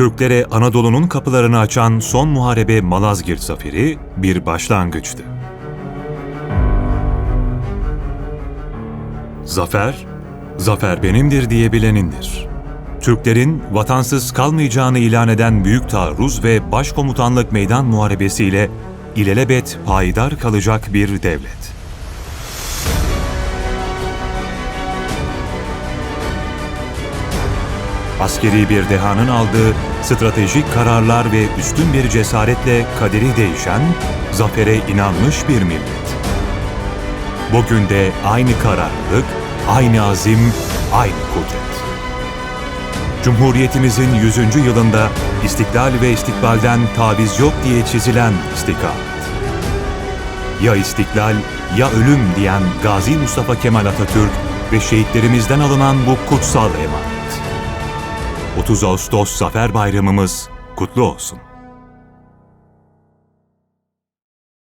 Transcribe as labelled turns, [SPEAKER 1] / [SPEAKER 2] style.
[SPEAKER 1] Türklere Anadolu'nun kapılarını açan son muharebe Malazgirt Zaferi bir başlangıçtı. Zafer, zafer benimdir diye bilenindir. Türklerin vatansız kalmayacağını ilan eden Büyük Taarruz ve Başkomutanlık Meydan Muharebesiyle ilelebet payidar kalacak bir devlet. Askeri bir dehanın aldığı stratejik kararlar ve üstün bir cesaretle kaderi değişen, zafere inanmış bir millet. Bugün de aynı kararlılık, aynı azim, aynı kudret. Cumhuriyetimizin 100. yılında istiklal ve istikbalden taviz yok diye çizilen istikamet. Ya istiklal ya ölüm diyen Gazi Mustafa Kemal Atatürk ve şehitlerimizden alınan bu kutsal emanet. 30 Ağustos Zafer Bayramımız kutlu olsun.